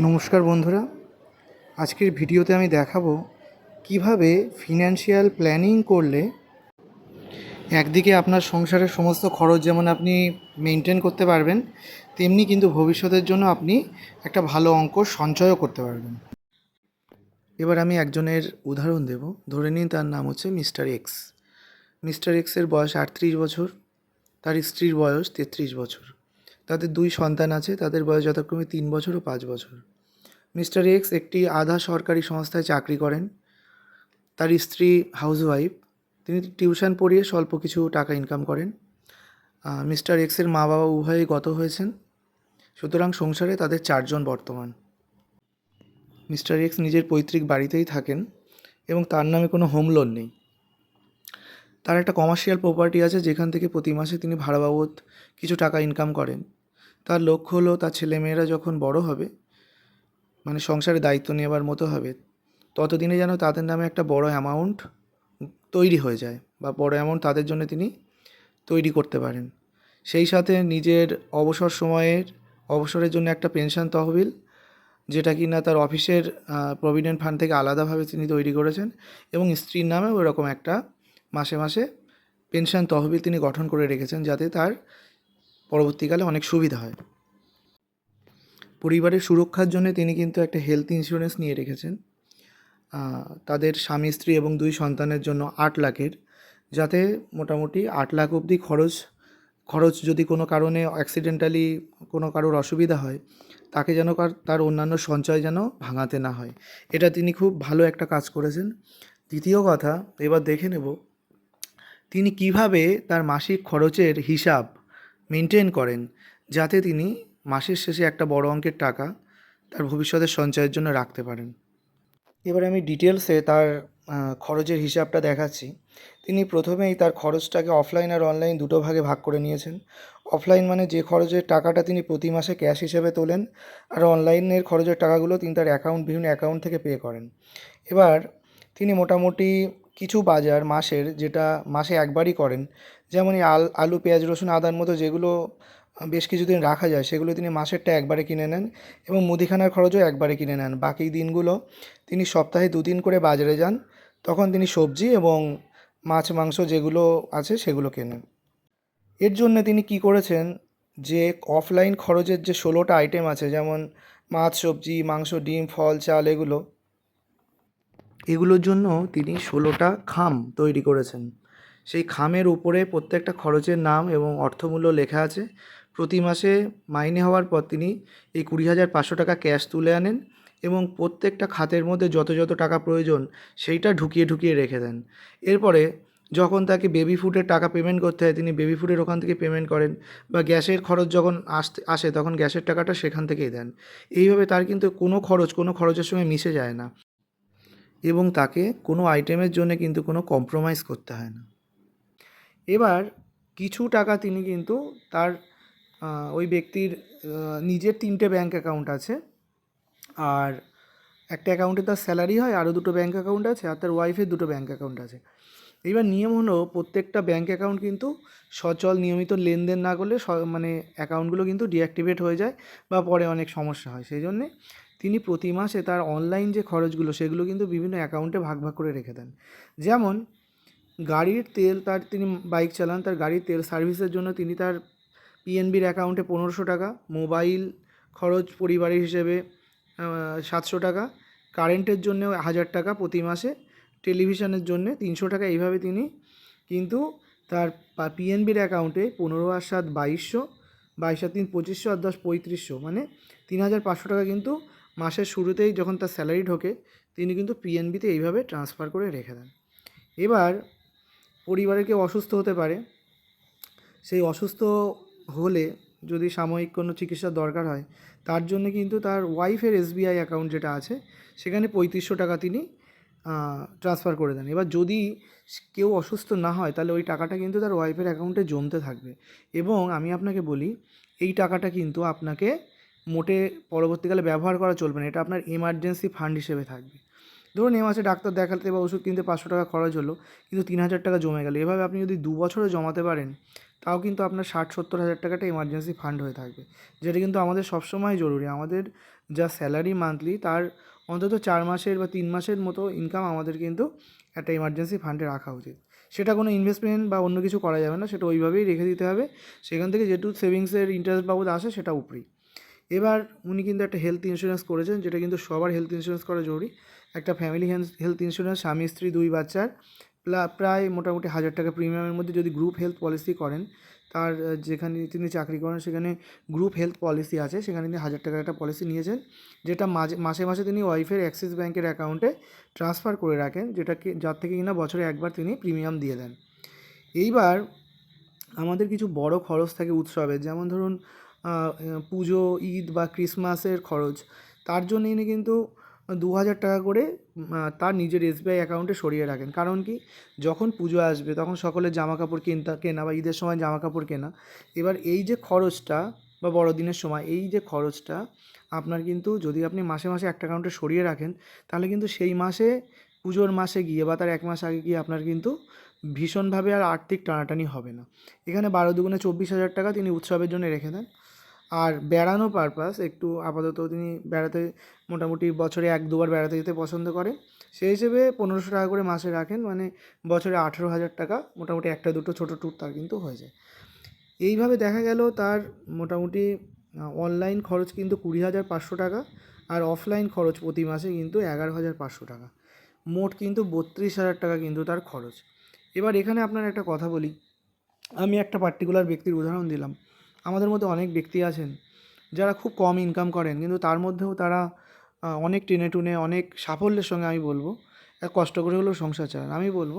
নমস্কার বন্ধুরা। আজকের ভিডিওতে আমি দেখাবো কীভাবে ফিনান্সিয়াল প্ল্যানিং করলে একদিকে আপনার সংসারের সমস্ত খরচ যেমন আপনি মেনটেন করতে পারবেন, তেমনি কিন্তু ভবিষ্যতের জন্য আপনি একটা ভালো অঙ্ক সঞ্চয়ও করতে পারবেন। এবার আমি একজনের উদাহরণ দেব। ধরে নিন তার নাম হচ্ছে মিস্টার এক্স। মিস্টার এক্সের বয়স আটত্রিশ বছর, তার স্ত্রীর বয়স তেত্রিশ বছর। তাদের দুই সন্তান আছে, তাদের বয়স যথাক্রমে তিন বছর ও পাঁচ বছর। মিস্টার এক্স একটি আধা সরকারি সংস্থায় চাকরি করেন। তার স্ত্রী হাউসওয়াইফ। তিনি টিউশন পড়িয়ে স্বল্প কিছু টাকা ইনকাম করেন। মিস্টার এক্সের মা বাবা উভয়ই গত হয়েছেন। সুতরাং সংসারে তাদের চারজন বর্তমান। মিস্টার এক্স নিজের পৈতৃক বাড়িতেই থাকেন এবং তার নামে কোনো হোম লোন নেই। তার একটা কমার্শিয়াল প্রপার্টি আছে, যেখান থেকে প্রতি মাসে তিনি ভাড়া বাবদ কিছু টাকা ইনকাম করেন। তার লক্ষ্য হলো তার ছেলেমেয়েরা যখন বড় হবে মানে সংসারে দায়িত্ব নেওয়ার মতো হবে, ততদিনে যেন তাদের নামে একটা বড় অ্যামাউন্ট তৈরি হয়ে যায় বা বড় অ্যামাউন্ট তাদের জন্য তিনি তৈরি করতে পারেন। সেই সাথে নিজের অবসর সময়ের, অবসরের জন্য একটা পেনশন তহবিল, যেটা কি না তার অফিসের প্রভিডেন্ট ফান্ড থেকে আলাদাভাবে তিনি তৈরি করেছেন এবং স্ত্রীর নামেও এরকম একটা মাসে মাসে পেনশন তহবিল তিনি গঠন করে রেখেছেন যাতে তার পরবর্তীকালে অনেক সুবিধা হয়। পরিবারের সুরক্ষার জন্য তিনি কিন্তু একটা হেলথ ইন্স্যুরেন্স নিয়ে রেখেছেন। তাদের স্বামী, স্ত্রী এবং দুই সন্তানের জন্য আট লাখের। যাতে মোটামুটি আট লাখ অবধি খরচ খরচ যদি কোনো কারণে অ্যাক্সিডেন্টালি কোনো কারোর অসুবিধা হয়, তাকে যেন তার অন্যান্য সঞ্চয় যেন ভাঙাতে না হয়। এটা তিনি খুব ভালো একটা কাজ করেছেন। দ্বিতীয় কথা, এবার দেখে নেব, তিনি কীভাবে তার মাসিক খরচের হিসাব মেনটেন করেন, যাতে তিনি মাসের শেষে একটা বড় অঙ্কের টাকা তার ভবিষ্যতের সঞ্চয়ের জন্য রাখতে পারেন। এবার আমি ডিটেলসে তার খরচের হিসাবটা দেখাচ্ছি। তিনি প্রথমেই তার খরচটাকে অফলাইন আর অনলাইন দুটো ভাগে ভাগ করে নিয়েছেন। অফলাইন মানে যে খরচের টাকাটা তিনি প্রতি মাসে ক্যাশ হিসেবে তোলেন আর অনলাইনের খরচের টাকাগুলো তিনি তার অ্যাকাউন্ট বিভিন্ন অ্যাকাউন্ট থেকে পে করেন। এবার তিনি মোটামুটি কিছু বাজার মাসের, যেটা মাসে একবারই করেন যেমন এই আল আলু, পেঁয়াজ, রসুন, আদার মতো যেগুলো বেশ কিছুদিন রাখা যায়, সেগুলো তিনি মাসেরটা একবারে কিনে নেন এবং মুদিখানার খরচও একবারে কিনে নেন। বাকি দিনগুলো তিনি সপ্তাহে দুদিন করে বাজারে যান, তখন তিনি সবজি এবং মাছ, মাংস যেগুলো আছে সেগুলো কেনেন। এর জন্য তিনি কি করেছেন যে, অফলাইন খরচের যে ষোলোটা আইটেম আছে, যেমন মাছ, সবজি, মাংস, ডিম, ফল, চাল, এগুলো, এগুলোর জন্য তিনি ষোলোটা খাম তৈরি করেছেন। সেই খামের উপরে প্রত্যেকটা খরচের নাম এবং অর্থমূল্য লেখা আছে। প্রতি মাসে মাইনে হওয়ার পর তিনি এই কুড়ি হাজার পাঁচশো টাকা ক্যাশ তুলে আনেন এবং প্রত্যেকটা খাতের মধ্যে যত যত টাকা প্রয়োজন সেইটা ঢুকিয়ে ঢুকিয়ে রেখে দেন। এরপরে যখন তাকে বেবি ফুডের টাকা পেমেন্ট করতে হয়, তিনি বেবি ফুডের ওখান থেকে পেমেন্ট করেন বা গ্যাসের খরচ যখন আসতে, আসে তখন গ্যাসের টাকাটা সেখান থেকেই দেন। এইভাবে তার কিন্তু কোনো খরচ, কোনো খরচের সঙ্গে মিশে যায় না এবং তাকে কোনো আইটেমের জন্য কিন্তু কোনো কম্প্রোমাইজ করতে হয় না। এবার কিছু টাকা তিনি কিন্তু তার ওই ব্যক্তির নিজের তিনটে ব্যাংক অ্যাকাউন্ট আছে। আর একটা অ্যাকাউন্টে তার স্যালারি হয়, আরও দুটো ব্যাংক অ্যাকাউন্ট আছে, আর তার ওয়াইফের দুটো ব্যাংক অ্যাকাউন্ট আছে। এইবার নিয়ম হলো, প্রত্যেকটা ব্যাংক অ্যাকাউন্ট কিন্তু সচল, নিয়মিত লেনদেন না করলে মানে অ্যাকাউন্টগুলো কিন্তু ডিঅ্যাক্টিভেট হয়ে যায় বা পরে অনেক সমস্যা হয়। সেই জন্যে তিনি প্রতি মাসে তার অনলাইন যে খরচগুলো, সেগুলো কিন্তু বিভিন্ন অ্যাকাউন্টে ভাগ ভাগ করে রেখে দেন। যেমন গাড়ির তেল তার তিনি বাইক চালান, তার গাড়ির তেল সার্ভিসের জন্য তিনি তার পিএনবির অ্যাকাউন্টে পনেরোশো টাকা মোবাইল খরচ পরিবারের হিসেবে সাতশো টাকা কারেন্টের জন্য হাজার টাকা প্রতি মাসে টেলিভিশনের জন্য তিনশো টাকা, এইভাবে তিনি কিন্তু তার পিএনবির অ্যাকাউন্টে পনেরো আর সাত বাইশশো, বাইশ আর তিন পঁচিশশো আর দশ পঁয়ত্রিশশো মানে তিন হাজার পাঁচশো টাকা কিন্তু মাসের শুরুতেই যখন তার স্যালারি ঢোকে, তিনি কিন্তু পিএনবিতে এইভাবে ট্রান্সফার করে রেখে দেন। এবার পরিবারের কেউ অসুস্থ হতে পারে, সেই অসুস্থ হলে যদি সাময়িক কোনো চিকিৎসার দরকার হয়, তার জন্য কিন্তু তার ওয়াইফের এসবিআই অ্যাকাউন্ট যেটা আছে, সেখানে পঁয়ত্রিশশো টাকা তিনি ট্রান্সফার করে দেন। এবার যদি কেউ অসুস্থ না হয়, তাহলে ওই টাকাটা কিন্তু তার ওয়াইফের অ্যাকাউন্টে জমতে থাকবে। এবং আমি আপনাকে বলি, এই টাকাটা কিন্তু আপনাকে মোটে পরবর্তীকালে ব্যবহার করা চলবে না। এটা আপনার এমার্জেন্সি ফান্ড হিসেবে থাকবে। ধরুন এ মাসে ডাক্তার দেখাতে বা ওষুধ কিনতে পাঁচশো টাকা খরচ হলো, কিন্তু তিন হাজার টাকা জমে গেল। এভাবে আপনি যদি দু বছরে জমাতে পারেন, তাও কিন্তু আপনার ষাট সত্তর হাজার টাকাটা এমার্জেন্সি ফান্ড হয়ে থাকবে। যেটা কিন্তু আমাদের সবসময় জরুরি। আমাদের যা স্যালারি মান্থলি তার অন্তত চার মাসের বা তিন মাসের মতো ইনকাম আমাদের কিন্তু একটা এমার্জেন্সি ফান্ডে রাখা উচিত। সেটা কোনো ইনভেস্টমেন্ট বা অন্য কিছু করা যাবে না, সেটা ওইভাবেই রেখে দিতে হবে। সেখান থেকে যেটুকু সেভিংসের ইন্টারেস্ট বাবদ আসে, সেটা উপরেই। এবার উনি কিন্তু একটা হেলথ ইন্স্যুরেন্স করেছেন, যেটা কিন্তু সবার হেলথ ইন্স্যুরেন্স করা জরুরি। একটা ফ্যামিলি হেলথ ইন্স্যুরেন্স স্বামী, স্ত্রী, দুই বাচ্চার। প্রায় মোটামুটি হাজার টাকা প্রিমিয়ামের মধ্যে যদি গ্রুপ হেলথ পলিসি করেন, তার যেখানে তিনি চাকরি করেন, সেখানে গ্রুপ হেলথ পলিসি আছে। সেখানে তিনি হাজার টাকার একটা পলিসি নিয়েছেন, যেটা মাঝে মাসে মাসে তিনি ওয়াইফের অ্যাক্সিস ব্যাংকের অ্যাকাউন্টে ট্রান্সফার করে রাখেন, যেটাকে, যার থেকে কিনা বছরে একবার তিনি প্রিমিয়াম দিয়ে দেন। এইবার আমাদের কিছু বড় খরচ থাকে উৎসবে যেমন ধরুন পুজো, ঈদ বা ক্রিসমাসের খরচ। তার জন্য ইনি কিন্তু দু হাজার টাকা করে তার নিজের এসবিআই অ্যাকাউন্টে সরিয়ে রাখেন। কারণ কি? যখন পুজো আসবে, তখন সকলের জামা কাপড় কিনতে, কেনা বা ঈদের সময় জামা কাপড় কেনা। এবার এই যে খরচটা বা বড়দিনের সময়, এই যে খরচটা আপনার কিন্তু যদি আপনি মাসে মাসে একটা অ্যাকাউন্টে সরিয়ে রাখেন, তাহলে কিন্তু সেই মাসে, পুজোর মাসে গিয়ে বা তার এক মাস আগে গিয়ে আপনার কিন্তু ভীষণভাবে আর আর্থিক টানাটানি হবে না। এখানে বারো দুগুণে চব্বিশ হাজার টাকা তিনি উৎসবের জন্য রেখে দেন। আর বেড়ানো পারপাস একটু আপাতত তিনি বেড়াতে মোটামুটি বছরে এক দুবার বেড়াতে যেতে পছন্দ করে। সেই হিসেবে পনেরোশো টাকা করে মাসে রাখেন মানে বছরে আঠেরো হাজার টাকা, মোটামুটি একটা দুটো ছোটো ট্যুর তার কিন্তু হয়ে যায়। এইভাবে দেখা গেল তার মোটামুটি অনলাইন খরচ কিন্তু কুড়ি হাজার পাঁচশো টাকা আর অফলাইন খরচ প্রতি মাসে কিন্তু এগারো হাজার পাঁচশো টাকা। মোট কিন্তু বত্রিশ হাজার টাকা কিন্তু তার খরচ। এবার এখানে আপনার একটা কথা বলি। আমি একটা পার্টিকুলার ব্যক্তির উদাহরণ দিলাম। আমাদের মধ্যে অনেক ব্যক্তি আছেন যারা খুব কম ইনকাম করেন, কিন্তু তার মধ্যেও তারা অনেক টেনে টুনে, অনেক সাফল্যের সঙ্গে আমি বলব কষ্ট করে হলেও সংসার চালান। আমি বলব,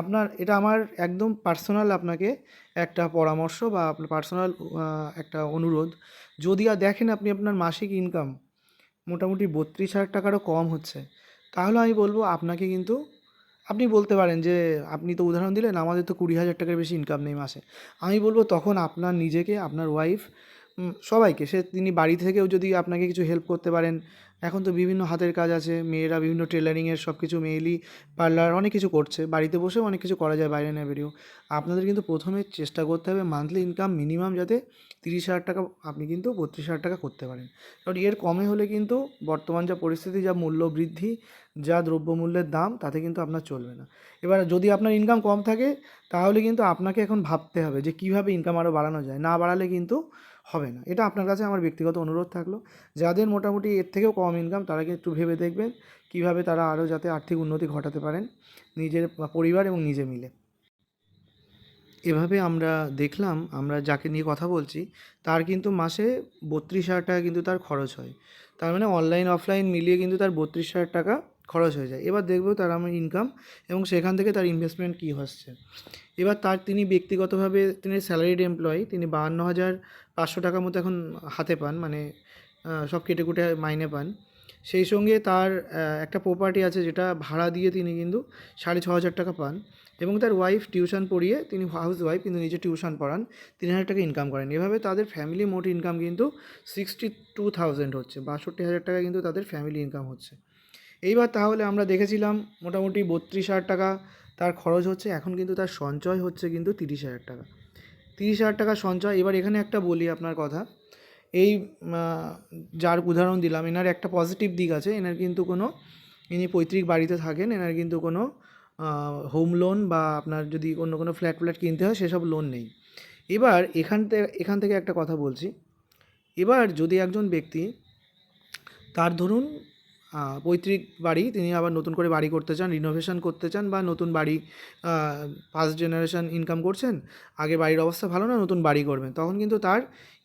আপনার, এটা আমার একদম পার্সোনাল আপনাকে একটা পরামর্শ বা আপনার পার্সোনাল একটা অনুরোধ। যদি আর দেখেন আপনি আপনার মাসিক ইনকাম মোটামুটি বত্রিশ হাজার টাকারও কম হচ্ছে, তাহলে আমি বলব আপনাকে কিন্তু আপনি বলতে পারেন যে, আপনি তো উদাহরণ দিলেন, আমাদের তো কুড়ি হাজার টাকার বেশি ইনকাম নেই মাসে। আমি বলব তখন আপনার নিজেকে, আপনার ওয়াইফ সবাইকে, সে তিনি বাড়ি থেকেও যদি আপনাকে কিছু হেল্প করতে পারেন এখন তো বিভিন্ন হাতের কাজ আছে, মেয়েরা বিভিন্ন টেলারিংয়ের সব কিছু মেয়েলি পার্লার অনেক কিছু করছে, বাড়িতে বসেও অনেক কিছু করা যায় বাইরে না বেরিয়েও আপনাদের কিন্তু প্রথমে চেষ্টা করতে হবে মান্থলি ইনকাম মিনিমাম যাতে তিরিশ হাজার টাকা আপনি কিন্তু বত্রিশ হাজার টাকা করতে পারেন। কারণ এর কমে হলে কিন্তু বর্তমান যা পরিস্থিতি, যা মূল্য বৃদ্ধি, যা দ্রব্যমূল্যের দাম, তাতে কিন্তু আপনার চলবে না। এবার যদি আপনার ইনকাম কম থাকে, তাহলে কিন্তু আপনাকে এখন ভাবতে হবে যে কীভাবে ইনকাম আরও বাড়ানো যায়। না বাড়ালে কিন্তু হবে না। এটা আপনার কাছে আমার ব্যক্তিগত অনুরোধ থাকল। যাদের মোটামুটি এর থেকেও কম ইনকাম তারা একটু ভেবে দেখবেন কীভাবে তারা আরও যাতে আর্থিক উন্নতি ঘটাতে পারেন নিজের পরিবার এবং নিজে মিলে। এভাবে আমরা দেখলাম, আমরা যাকে নিয়ে কথা বলছি, তার কিন্তু মাসে বত্রিশ হাজার টাকা কিন্তু তার খরচ হয়। তার মানে অনলাইন অফলাইন মিলিয়ে কিন্তু তার বত্রিশ হাজার টাকা খরচ হয়ে যায়। এবার দেখব তার আমার ইনকাম এবং সেখান থেকে তার ইনভেস্টমেন্ট কী হচ্ছে। এবার তার তিনি ব্যক্তিগতভাবে তিনি স্যালারিড এমপ্লয়ি তিনি বাহান্ন হাজার পাঁচশো টাকার মতো এখন হাতে পান মানে সব কেটে কুটে মাইনে পান। সেই সঙ্গে তার একটা প্রপার্টি আছে যেটা ভাড়া দিয়ে তিনি কিন্তু সাড়ে ছ হাজার টাকা পান এবং তার ওয়াইফ টিউশন পড়িয়ে তিনি হাউস ওয়াইফ কিন্তু নিজে টিউশন পড়ান, তিন হাজার টাকা ইনকাম করেন। এভাবে তাদের ফ্যামিলি মোট ইনকাম কিন্তু সিক্সটি টু থাউজেন্ড হচ্ছে, বাষট্টি হাজার টাকা কিন্তু তাদের ফ্যামিলি ইনকাম হচ্ছে। এইবার তাহলে আমরা দেখেছিলাম মোটামুটি বত্রিশ হাজার টাকা। তার খরচ হচ্ছে, এখন কিন্তু তার সঞ্চয় হচ্ছে কিন্তু তিরিশ হাজার টাকা। তিরিশ হাজার টাকা সঞ্চয়, এবার এখানে একটা বলি আপনার কথা। এই যার উদাহরণ দিলাম, এনার একটা পজিটিভ দিক আছে, এনার কিন্তু কোনো, ইনি পৈতৃক বাড়িতে থাকেন, এনার কিন্তু কোনো হোম লোন বা আপনার যদি অন্য কোনো ফ্ল্যাট ফ্ল্যাট কিনতে হয়, সেসব লোন নেই। এবার এখান থেকে এখান থেকে একটা কথা বলছি। এবার যদি একজন ব্যক্তি, তার ধরুন পৈতৃক বাড়ি, তিনি আবার নতুন করে বাড়ি করতে চান রিনোভেশন করতে চান বা নতুন বাড়ি ফার্স্ট জেনারেশন ইনকাম করছেন, আগে বাড়ির অবস্থা ভালো না, নতুন বাড়ি করবেন। তখন কিন্তু তার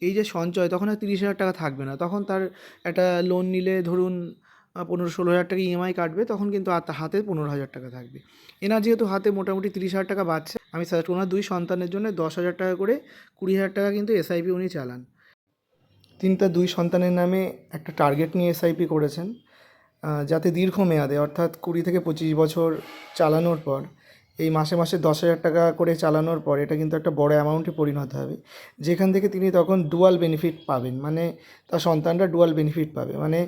এই যে সঞ্চয়, তখন আর তিরিশ হাজার টাকা থাকবে না। তখন তার একটা লোন নিলে ধরুন পনেরো ষোলো হাজার টাকা ইএমআই কাটবে, তখন কিন্তু হাতে পনেরো হাজার টাকা থাকবে। এনার যেহেতু হাতে মোটামুটি তিরিশ হাজার টাকা বাড়ছে আমি সাজেস্ট ওনার দুই সন্তানের জন্য দশ হাজার টাকা করে কুড়ি হাজার টাকা কিন্তু এসআইপি উনি চালান। তিনি তার দুই সন্তানের নামে একটা টার্গেট নিয়ে এসআইপি করেছেন। যাতে দীর্ঘমেয়াদে, অর্থাৎ কুড়ি থেকে পঁচিশ বছর চালানোর পর, এই মাসে মাসে দশ হাজার টাকা করে চালানোর পর এটা কিন্তু একটা বড় অ্যামাউন্টে পরিণত হবে। যেখান থেকে তিনি তখন ডুয়াল বেনিফিট পাবেন মানে তার সন্তানরা ডুয়াল বেনিফিট পাবে। মানে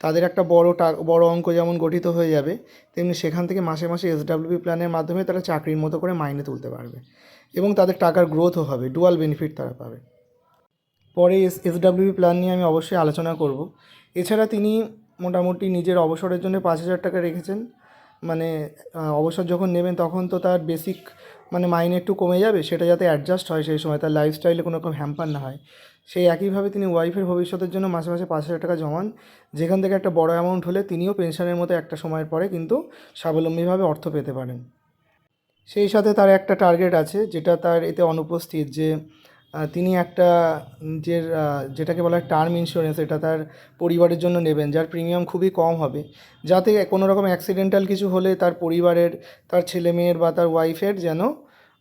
তাদের একটা বড় বড় অঙ্ক যেমন গঠিত হয়ে যাবে, তেমনি সেখান থেকে মাসে মাসে এসডাব্লিউপি প্ল্যানের মাধ্যমে তারা চাকরির মতো করে মাইনে তুলতে পারবে এবং তাদের টাকার গ্রোথও হবে ডুয়াল বেনিফিট তারা পাবে। পরে এস এসডাব্লিউপি প্ল্যান নিয়ে আমি অবশ্যই আলোচনা করব। এছাড়া তিনি মোটামুটি নিজের অবসরের জন্য পাঁচ হাজার টাকা রেখেছেন। মানে অবসর যখন নেবেন তখন তো তার বেসিক মানে মাইনে একটু কমে যাবে, সেটা যাতে অ্যাডজাস্ট হয় সেই সময়, তার লাইফস্টাইলে কোনো রকম হ্যাম্পার না হয়। সেই একইভাবে তিনি ওয়াইফের ভবিষ্যতের জন্য মাসে মাসে পাঁচ হাজার টাকা জমান। যেখান থেকে একটা বড় অ্যামাউন্ট হলে তিনিও পেনশনের মতো একটা সময়ের পরে কিন্তু স্বাবলম্বীভাবে অর্থ পেতে পারেন। সেই সাথে তার একটা টার্গেট আছে, যেটা তার এতে অনুপস্থিত যে তিনি একটা যে যেটাকে বলা হয় টার্ম ইন্স্যুরেন্স এটা তার পরিবারের জন্য নেবেন, যার প্রিমিয়াম খুবই কম হবে। যাতে কোনো রকম অ্যাক্সিডেন্টাল কিছু হলে তার পরিবারের, তার ছেলে মেয়ের বা তার ওয়াইফের যেন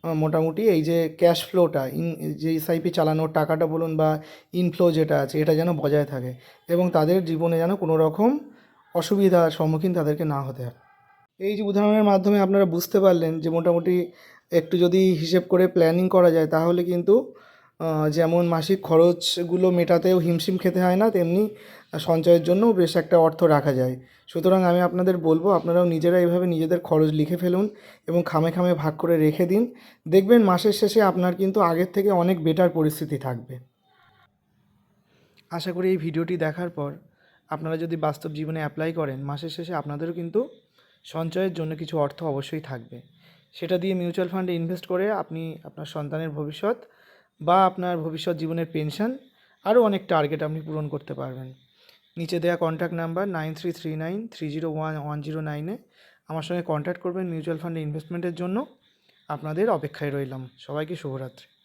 মোটামুটি এই যে ক্যাশ ফ্লোটা ইন, যে এসআইপি চালানোর টাকাটা বলুন বা ইনফ্লো যেটা আছে, এটা যেন বজায় থাকে এবং তাদের জীবনে যেন কোনো রকম অসুবিধার সম্মুখীন তাদেরকে না হতে হয়। এই যে উদাহরণের মাধ্যমে আপনারা বুঝতে পারলেন যে মোটামুটি একটু যদি হিসেব করে প্ল্যানিং করা যায়, তাহলে কিন্তু যেমন মাসিক খরচগুলো মেটাতেও হিমশিম খেতে হয় না, তেমনি সঞ্চয়ের জন্যও বেশ একটা অর্থ রাখা যায়। সুতরাং আমি আপনাদের বলব, আপনারাও নিজেরা এইভাবে নিজেদের খরচ লিখে ফেলুন এবং খামে খামে ভাগ করে রেখে দিন। দেখবেন মাসের শেষে আপনার কিন্তু আগের থেকে অনেক বেটার পরিস্থিতি থাকবে। আশা করি এই ভিডিওটি দেখার পর আপনারা যদি বাস্তব জীবনে অ্যাপ্লাই করেন, মাসের শেষে আপনাদেরও কিন্তু সঞ্চয়ের জন্য কিছু অর্থ অবশ্যই থাকবে। সেটা দিয়ে মিউচুয়াল ফান্ডে ইনভেস্ট করে আপনি আপনার সন্তানের ভবিষ্যৎ বা আপনার ভবিষ্যৎ জীবনের পেনশন, আরও অনেক টার্গেট আপনি পূরণ করতে পারবেন। নিচে দেওয়া contact number nine three three nine three zero one one zero নাইনে আমার সঙ্গে কন্ট্যাক্ট করবেন মিউচুয়াল ফান্ডে ইনভেস্টমেন্টের জন্য। আপনাদের অপেক্ষায় রইলাম। সবাইকে শুভরাত্রি।